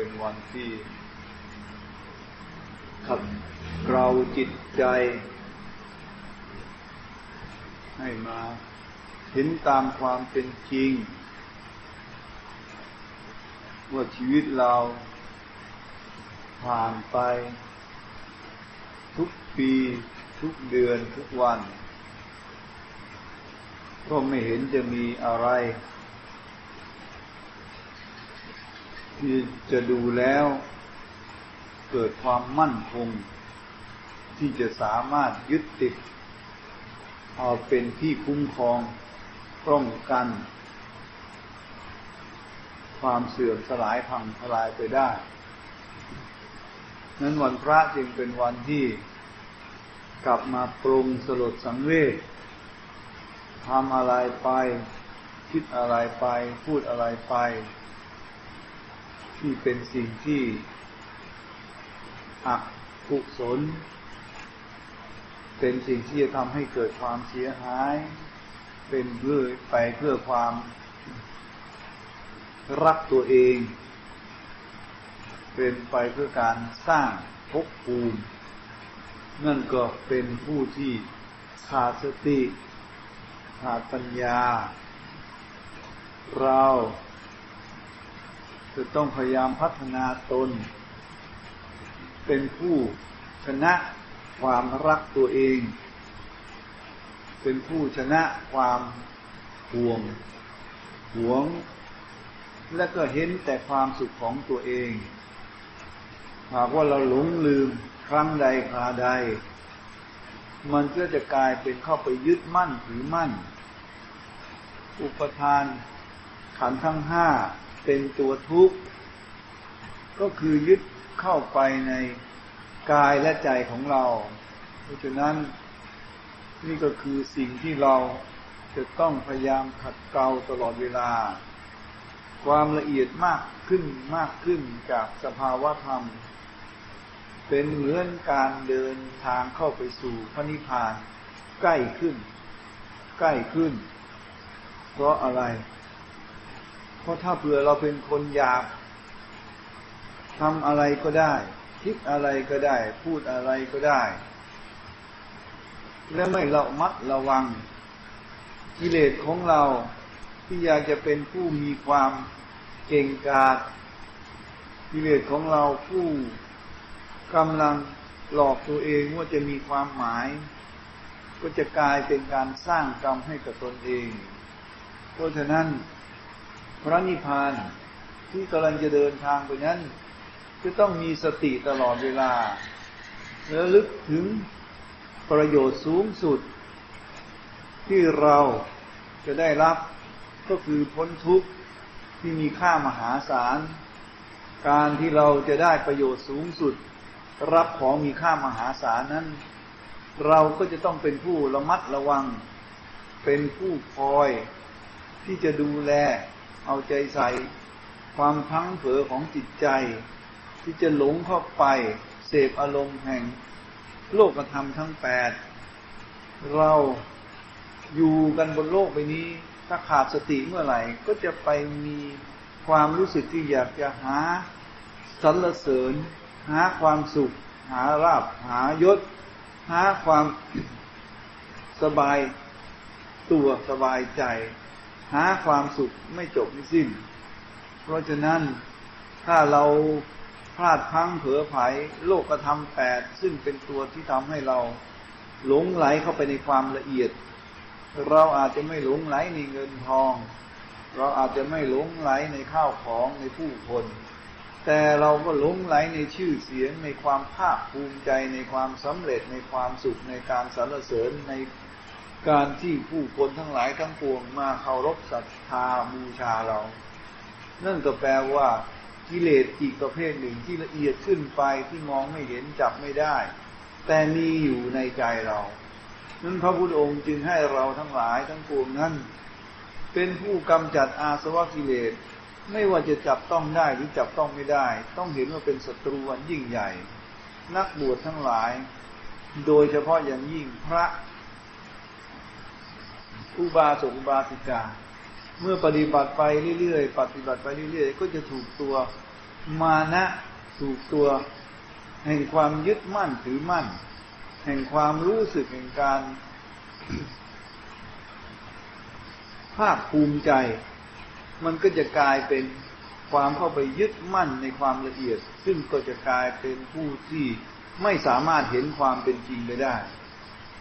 เป็นวันที่ขัดเกลาจิตใจ ให้มาเห็นตามความเป็นจริง ว่าชีวิตเราผ่านไป ทุกปีทุกเดือนทุกวัน ก็ไม่เห็นจะมีอะไร ที่จะดูแล้ว เกิดความมั่นคง ที่จะสามารถยึดติด เอาเป็นที่คุ้มครองป้องกัน ความเสื่อมสลายพังทลายไปได้ นั้นวันพระจึงเป็นวันที่กลับมาปรุงสลดสังเวชทำอะไรไป คิดอะไรไป พูดอะไรไป ที่เป็นสิ่งที่อักกุศล เป็นสิ่งที่จะทำให้เกิดความเสียหาย เป็นเพื่อไปเพื่อความรักตัวเอง เป็นไปเพื่อการสร้างภพภูมิ นั่นก็เป็นผู้ที่ขาดสติขาดปัญญา เรา จะต้องพยายามพัฒนาตน เป็นผู้ชนะความรักตัวเอง เป็นผู้ชนะความห่วง หวง และก็เห็นแต่ความสุขของตัวเอง หากว่าเราหลงลืมครั้งใดคราใด มันก็จะกลายเป็นเข้าไปยึดมั่นถือมั่น อุปทานขันทั้งห้า เป็นตัวทุกข์ ก็คือยึดเข้าไปในกายและใจของเรา เพราะฉะนั้นนี่ก็คือสิ่งที่เราจะต้องพยายามขัดเกลาตลอดเวลา ความละเอียดมากขึ้นมากขึ้นจากสภาวะธรรม เป็นเหมือนการเดินทางเข้าไปสู่พระนิพพานใกล้ขึ้น ใกล้ขึ้น เพราะอะไร เพราะถ้าเผื่อเราเป็นคนอยากทำอะไรก็ได้ คิดอะไรก็ได้ พูดอะไรก็ได้ และไม่ระมัดระวัง กิเลสของเราที่อยากจะเป็นผู้มีความเก่งกาจกิเลสของเราผู้กำลังหลอกตัวเองว่าจะมีความหมาย ก็จะกลายเป็นการสร้างกรรมให้กับตนเอง เพราะฉะนั้น พระนิพพานที่กำลังจะเดินทางไปนั้นจะต้องมีสติตลอดเวลาและลึกถึงประโยชน์สูงสุด ที่เราจะได้รับก็คือพ้นทุกข์ที่มีค่ามหาศาล การที่เราจะได้ประโยชน์สูงสุด รับของมีค่ามหาศาลนั้น เราก็จะต้องเป็นผู้ระมัดระวัง เป็นผู้คอยที่จะดูแล เอาใจใส่ความพังเผลอของจิตใจ ที่จะหลงเข้าไป เสพอารมณ์แห่ง โลกธรรมทั้งแปดเราอยู่กันบนโลกใบนี้ ถ้าขาดสติเมื่อไหร่ ก็จะไปมีความรู้สึกที่อยากจะหาสรรเสริญ หาความสุข หาราบหายศ หาความสบายตัวสบายใจ หาความสุขไม่จบไม่สิ้น เพราะฉะนั้นถ้าเราพลาดพลั้งเผลอไผโลกธรรมแปดซึ่งเป็นตัวที่ทำให้เราหลงไหลเข้าไปในความละเอียด เราอาจจะไม่หลงไหลในเงินทอง เราอาจจะไม่หลงไหลในข้าวของในผู้คน แต่เราก็หลงไหลในชื่อเสียงในความภาคภูมิใจในความสำเร็จในความสุขในการสรรเสริญใน การที่ผู้คนทั้งหลายทั้งปวงมาเคารพศรัทธาบูชาเรา นั่นก็แปลว่ากิเลสอีกประเภทหนึ่งที่ละเอียดขึ้นไปที่มองไม่เห็นจับไม่ได้ แต่มีอยู่ในใจเรา นั้นพระพุทธองค์จึงให้เราทั้งหลายทั้งปวงนั้นเป็นผู้กำจัดอาสวะกิเลสไม่ว่าจะจับต้องได้หรือจับต้องไม่ได้ ต้องเห็นว่าเป็นศัตรูอันยิ่งใหญ่ นักบวชทั้งหลาย โดยเฉพาะอย่างยิ่งพระ อุบาสกอุบาสิกา เมื่อปฏิบัติไปเรื่อยๆ ปฏิบัติไปเรื่อยๆ ก็จะถูกตัวมานะถูกตัว แห่งความยึดมั่นถือมั่น แห่งความรู้สึกแห่งการภาคภูมิใจ มันก็จะกลายเป็นความเข้าไปยึดมั่นในความละเอียด ซึ่งก็จะกลายเป็นผู้ที่ไม่สามารถเห็นความเป็นจริงไปได้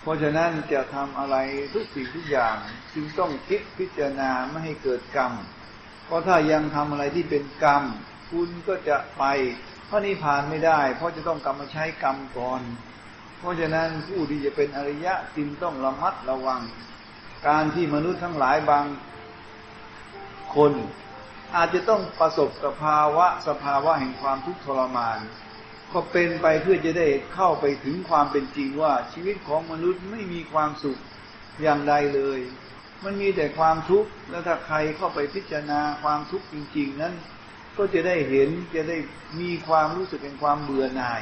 ราะฉะนั้นจะทำอะไรทุกสิ่งทุกอย่าง จึงต้องคิดพิจารณาไม่ให้เกิดกรรม เพราะถ้ายังทำอะไรที่เป็นกรรม คุณก็จะไปพระนิพพานไม่ได้ เพราะจะต้องกรรมมาใช้กรรมก่อน เพราะฉะนั้นผู้ที่จะเป็นอริยะจึงต้องระมัดระวัง การที่มนุษย์ทั้งหลายบางคน อาจจะต้องประสบกับภาวะสภาวะแห่งความทุกข์ทรมาน ก็เป็นไปเพื่อจะได้เข้าไปถึงความเป็นจริงว่า ชีวิตของมนุษย์ไม่มีความสุขอย่างใดเลย มันมีแต่ความทุกข์แล้วถ้าใครเข้าไปพิจารณาความทุกข์จริง ๆ นั้น ก็จะได้เห็นจะได้มีความรู้สึกแห่งความเบื่อหน่าย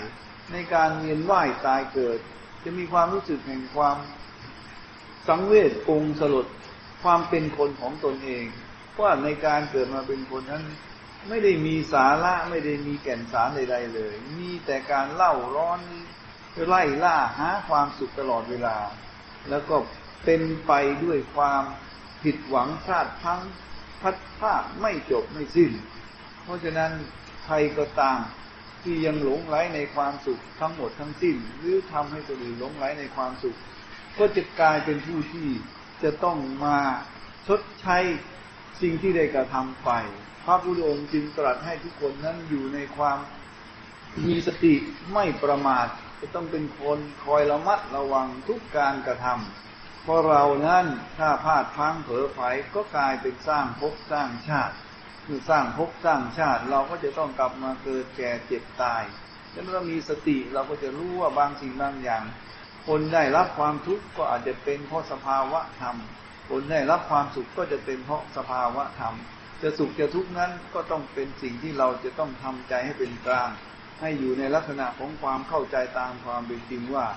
ในการเวียนว่ายตายเกิด จะมีความรู้สึกแห่งความสังเวชองสลดความเป็นคนของตนเองว่าในการเกิดมาเป็นคนนั้น ไม่ได้มีสาระไม่ได้มีแก่นสารใดๆเลย มีแต่การเล่าร้อนไล่ล่าหาความสุขตลอดเวลา แล้วก็เป็นไปด้วยความผิดหวังพลาดพลั้งพัดพลาดไม่จบไม่สิ้น เพราะฉะนั้นใครก็ตามที่ยังหลงไหลในความสุขทั้งหมดทั้งสิ้น หรือทำให้ตัวอื่นหลงไหลในความสุข ก็จะกลายเป็นผู้ที่จะต้องมาชดใช้สิ่งที่ได้กระทำไป พระพุทธองค์จึงตรัสให้ทุกคนนั้นอยู่ในความมีสติไม่ประมาทจะต้องเป็นคนคอยระมัดระวังทุกการกระทำเพราะเรานั้นถ้าพลาดพลั้งเผลอไผก็กลายเป็นสร้างภพสร้างชาติคือสร้างภพสร้างชาติ เราก็จะต้องกลับมาเกิดแก่เจ็บตายแล้วเมื่อมีสติเราก็จะรู้ว่าบางสิ่งบางอย่าง คนได้รับความทุกข์ก็อาจจะเป็นเพราะสภาวะธรรม คนได้รับความสุขก็จะเป็นเพราะสภาวะธรรม จะสุขจะทุกข์นั้นก็ต้องเป็นสิ่งที่เราจะต้องทำใจให้เป็นกลาง ให้อยู่ในลักษณะของความเข้าใจตามความเป็นจริงว่า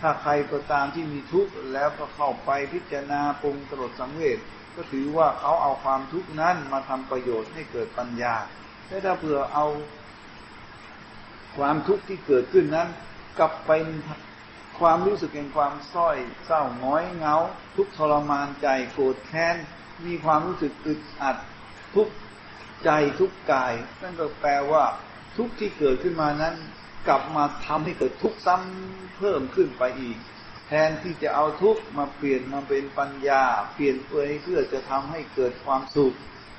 ถ้าใครก็ตามที่มีทุกข์แล้วก็เข้าไปพิจารณาปรุงตรวจสังเวชก็ถือว่าเขาเอาความทุกข์นั้นมาทำประโยชน์ให้เกิดปัญญาแต่ถ้าเผื่อเอา ความทุกข์ที่เกิดขึ้นนั้น กลับไปความรู้สึกแห่งความส้อย เศร้าง้อยเงา ทุกข์ทรมานใจโกรธแค้น มีความรู้สึกอึดอัด ทุกใจทุกกาย นั่นก็แปลว่าทุกที่เกิดขึ้นมานั้น กลับมาทำให้เกิดทุกข์ซ้ำเพิ่มขึ้นไปอีก แทนที่จะเอาทุกมาเปลี่ยนมาเป็นปัญญา เปลี่ยนเปลยเพื่อจะทำให้เกิดความสุข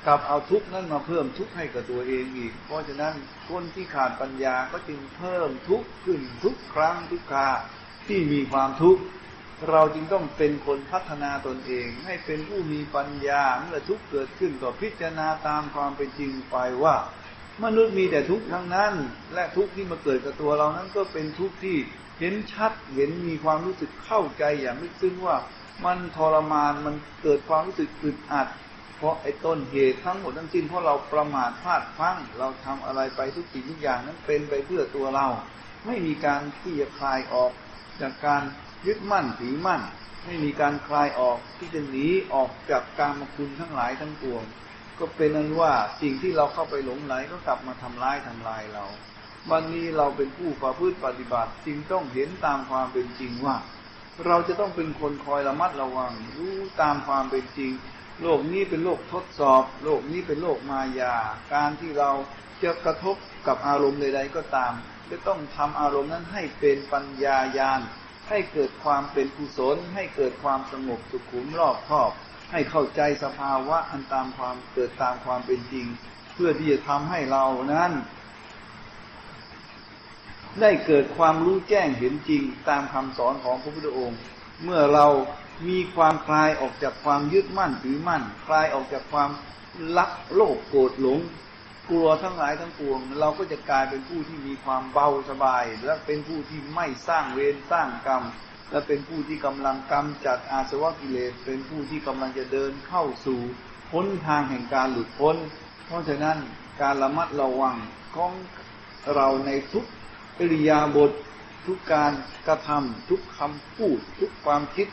กลับเอาทุกนั้นมาเพิ่มทุกให้กับตัวเองอีก เพราะฉะนั้นคนที่ขาดปัญญาก็จึงเพิ่มทุกข์ขึ้นทุกครั้งทุกคราที่มีความทุกข์ เราจึงต้องเป็นคนพัฒนาตนเอง ให้เป็นผู้มีปัญญาเมื่อทุกข์เกิดขึ้นก็พิจารณาตามความเป็นจริงไปว่า มนุษย์มีแต่ทุกข์ทั้งนั้น และทุกข์ที่มาเกิดกับตัวเรานั้นก็เป็นทุกข์ที่เห็นชัดเห็นมีความรู้สึกเข้าใจอย่างลึกซึ้งว่ามันทรมานมันเกิดความรู้สึกอึดอัด เพราะไอ้ต้นเหตุทั้งหมดทั้งสิ้นเพราะเราประมาทพลาดพลั้งเราทำอะไรไปทุกสิ่งทุกอย่างนั้นเป็นไปเพื่อตัวเรา ไม่มีการที่จะคลายออกจากการ ยึดมั่นถือมั่น ไม่มีการคลายออกที่จะหนีออกจากการมคุณทั้งหลายทั้งปวง ก็เป็นนั้นว่าสิ่งที่เราเข้าไปหลงไหลก็กลับมาทำร้ายทำลายเราวันนี้เราเป็นผู้ประพฤติปฏิบัติจึงต้องเห็นตามความเป็นจริงว่า เราจะต้องเป็นคนคอยระมัดระวัง รู้ตามความเป็นจริง โลกนี้เป็นโลกทดสอบ โลกนี้เป็นโลกมายา การที่เราจะกระทบกับอารมณ์ใดๆก็ตาม จะต้องทำอารมณ์นั้นให้เป็นปัญญายาณ ให้เกิดความเป็นกุศล ให้เกิดความสงบสุขุมรอบคอบ ให้เข้าใจสภาวะอันตามความเกิดตามความเป็นจริง เพื่อที่จะทำให้เรานั้น ได้เกิดความรู้แจ้งเห็นจริงตามคำสอนของพระพุทธองค์ เมื่อเรามีความคลายออกจากความยึดมั่นถือมั่น คลายออกจากความรักโลภโกรธหลง กลัวทั้งหลายทั้งปวง เราก็จะกลายเป็นผู้ที่มีความเบาสบาย และเป็นผู้ที่ไม่สร้างเวรสร้างกรรม และเป็นผู้ที่กำลังกำจัดอาสวะกิเลส เป็นผู้ที่กำลังจะเดินเข้าสู่พ้นทางแห่งการหลุดพ้น เพราะฉะนั้นการระมัดระวังของเราในทุกอิริยาบถทุกการกระทำทุกคำพูด ทุกความคิด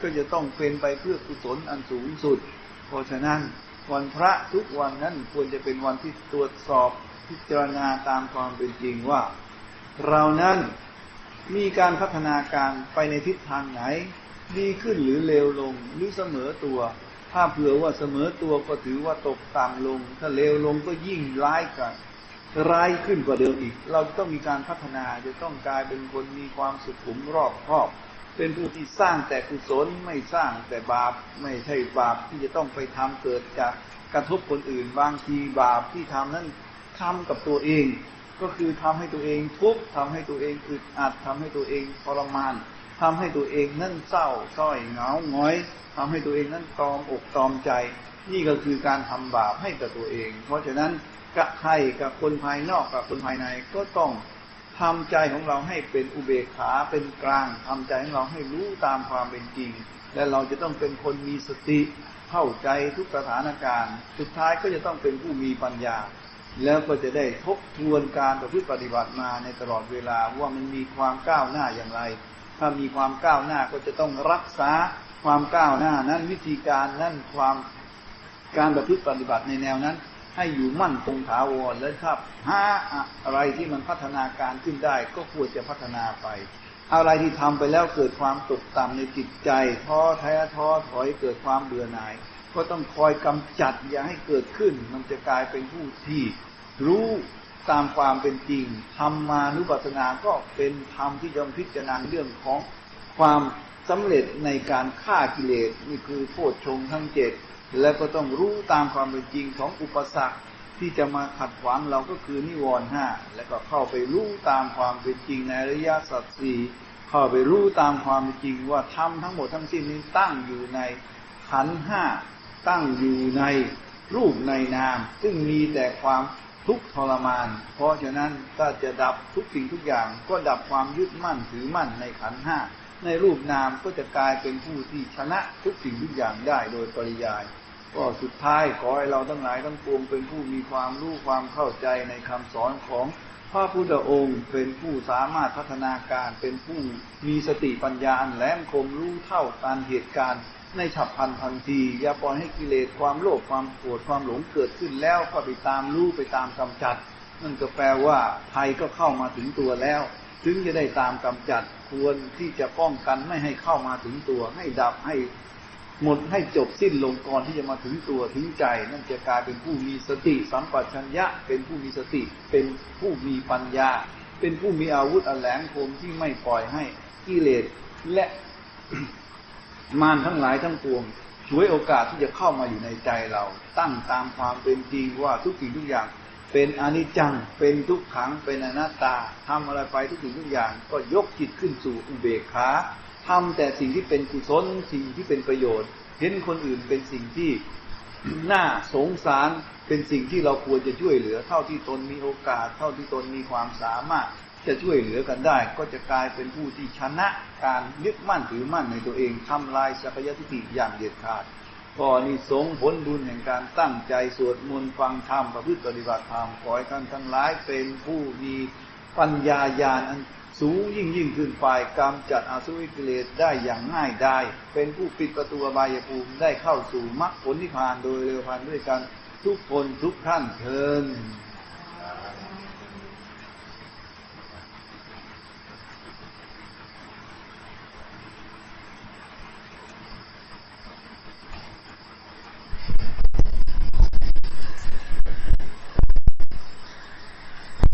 ก็จะต้องเป็นไปเพื่อกุศลอันสูงสุด เพราะฉะนั้น วันพระทุกวันนั้นควรจะเป็นวันที่ตรวจสอบพิจารณาตามความเป็นจริงว่า เรานั้นมีการพัฒนาการไปในทิศทางไหน ดีขึ้นหรือเลวลงหรือเสมอตัว ถ้าเผื่อว่าเสมอตัวก็ถือว่าตกต่ำลง ถ้าเลวลงก็ยิ่งร้ายกันร้ายขึ้นกว่าเดิมอีก เราต้องมีการพัฒนาจะต้องกลายเป็นคนมีความสุขุมรอบคอบ เป็นผู้ที่สร้างแต่กุศลไม่สร้างแต่บาปไม่ใช่บาปที่จะต้องไปทำเกิดจากกระทบคนอื่น บางทีบาปที่ทำนั้นทำกับตัวเอง ก็คือทำให้ตัวเองทุกข์ทำให้ตัวเองอึดอัดทำให้ตัวเองทรมานทำให้ตัวเองนั่นเศร้าส้อยเหงาหงอยทำให้ตัวเองนั่นตอมอกตอมใจ นี่ก็คือการทำบาปให้กับตัวเอง เพราะฉะนั้นกับใครกับคนภายนอกกับคนภายในก็ต้อง ทำใจของเราให้เป็นอุเบกขาเป็นกลางทำใจของเราให้รู้ตามความเป็นจริง และเราจะต้องเป็นคนมีสติเข้าใจทุกสถานการณ์ สุดท้ายก็จะต้องเป็นผู้มีปัญญา แล้วก็จะได้ทบทวนการประพฤติปฏิบัติมาในตลอดเวลาว่ามันมีความก้าวหน้าอย่างไร ถ้ามีความก้าวหน้าก็จะต้องรักษาความก้าวหน้านั้นวิธีการนั้นความการประพฤติปฏิบัติในแนวนั้น ให้อยู่มั่นคงถาวรและถ้าหาอะไรที่มันพัฒนาการขึ้นได้ ก็ควรจะพัฒนาไป อะไรที่ทำไปแล้วเกิดความตกต่ำในจิตใจท้อแท้ท้อถอยเกิดความเบื่อหน่าย ก็ต้องคอยกำจัดอย่าให้เกิดขึ้น มันจะกลายเป็นผู้ที่รู้ตามความเป็นจริงธรรมานุปัสสนาก็เป็นธรรมที่ยอมพิจารณาเรื่องของความสำเร็จในการฆ่ากิเลสนี่คือโพชฌงทั้งเจ็ด แล้วก็ต้องรู้ตามความเป็นจริงของอุปสรรคที่จะมาขัดขวางเราก็คือนิวรณ์ห้าแล้วก็เข้าไปรู้ตามความเป็นจริงในริยะสัจสี่เข้าไปรู้ตามความเป็นจริงว่าธรรมทั้งหมดทั้งสิ้นนี้ตั้งอยู่ในขันห้าตั้งอยู่ในรูปในนาม ซึ่งมีแต่ความทุกข์ทรมาน เพราะฉะนั้นถ้าจะดับทุกสิ่งทุกอย่างก็ดับความยึดมั่นถือมั่นในขันห้าในรูปนามก็จะกลายเป็นผู้ที่ชนะทุกสิ่งทุกอย่างได้โดยปริยาย ก็สุดท้ายขอให้เราทั้งหลายทั้งปวงเป็นผู้มีความรู้ความเข้าใจในคำสอนของพระพุทธองค์เป็นผู้สามารถพัฒนาการเป็นผู้มีสติปัญญาอันแหลมคมรู้เท่าการเหตุการณ์ในฉับพลันทันที อย่าปล่อยให้กิเลสความโลภความโกรธความหลงเกิดขึ้นแล้วก็ไปตามรู้ไปตามกำจัด นั่นก็แปลว่าภัยก็เข้ามาถึงตัวแล้ว ถึงจะได้ตามกำจัดควรที่จะป้องกันไม่ให้เข้ามาถึงตัว ให้ดับให้ หมดให้จบสิ้นลงก่อนที่จะมาถึงตัวถึงใจ นั่นจะกลายเป็นผู้มีสติ สัมปชัญญะ เป็นผู้มีสติ เป็นผู้มีปัญญา เป็นผู้มีอาวุธอันแหลมคมที่ไม่ปล่อยให้กิเลสและมารทั้งหลายทั้งปวงช่วยโอกาสที่จะเข้ามาอยู่ในใจเรา ตั้งตามความเป็นจริงว่าทุกสิ่งทุกอย่าง เป็นอนิจจัง เป็นทุกขังเป็นอนัตตาทำอะไรไปทุกสิ่งทุกอย่าง ก็ยกจิตขึ้นสู่อุเบกขา ทำแต่สิ่งที่เป็นกุศลสิ่งที่เป็นประโยชน์ เห็นคนอื่นเป็นสิ่งที่น่าสงสารเป็นสิ่งที่เราควรจะช่วยเหลือ เท่าที่ตนมีโอกาส เท่าที่ตนมีความสามารถจะช่วยเหลือกันได้ ก็จะกลายเป็นผู้ที่ชนะการยึดมั่นถือมั่นในตัวเองทำลายสักยทิฏฐิอย่างเด็ดขาดก็นี่สงผลบุญแห่งการตั้งใจสวดมนต์ฟังธรรมประพฤติปฏิบัติธรรมขอให้ท่านทั้งหลายเป็นผู้มีปัญญาญาณอัน สูงยิ่งยิ่งขึ้นไปกำจัดอาสุวิกิเลสได้อย่างง่ายได้เป็นผู้ปิดประตูอบายภูมิได้เข้าสู่มรรคผลนิพพานโดยเร็วพันด้วยกันทุกคนทุกท่านเทิน